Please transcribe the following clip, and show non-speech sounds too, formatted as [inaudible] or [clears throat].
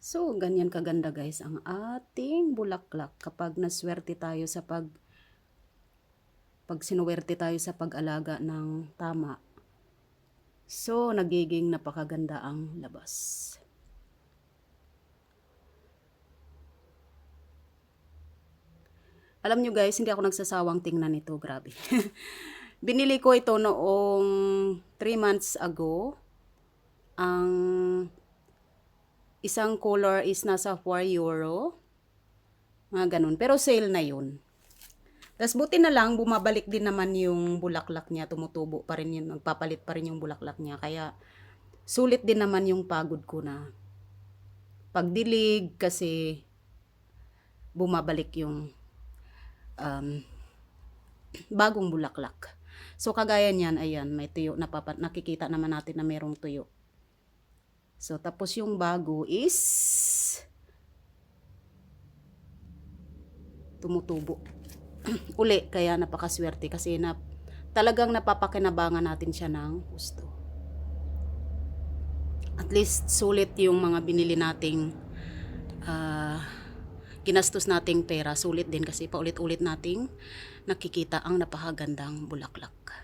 So, ganyan kaganda guys ang ating bulaklak kapag naswerte tayo sa pag pag sinuwerte tayo sa pag-alaga ng tama. So, nagiging napakaganda ang labas. Alam nyo guys, hindi ako nagsasawang tingnan ito. Grabe. [laughs] Binili ko ito noong 3 months ago. Ang isang color is nasa 4 euro. Mga ganun. Pero sale na yun. Tapos buti na lang, bumabalik din naman yung bulaklak niya. Tumutubo pa rin yun. Nagpapalit pa rin yung bulaklak niya. Kaya sulit din naman yung pagod ko na pagdilig kasi bumabalik yung um, bagong bulaklak. So kagaya niyan, ayan, may tuyo. Napapa- nakikita naman natin na merong tuyo. So tapos yung bago is tumutubo. [clears throat] Uli, kaya napakaswerte kasi na talagang napapakinabangan natin siya ng gusto. At least sulit yung mga binili nating ah, ginastos nating pera. Sulit din kasi paulit-ulit nating nakikita ang napakagandang bulaklak.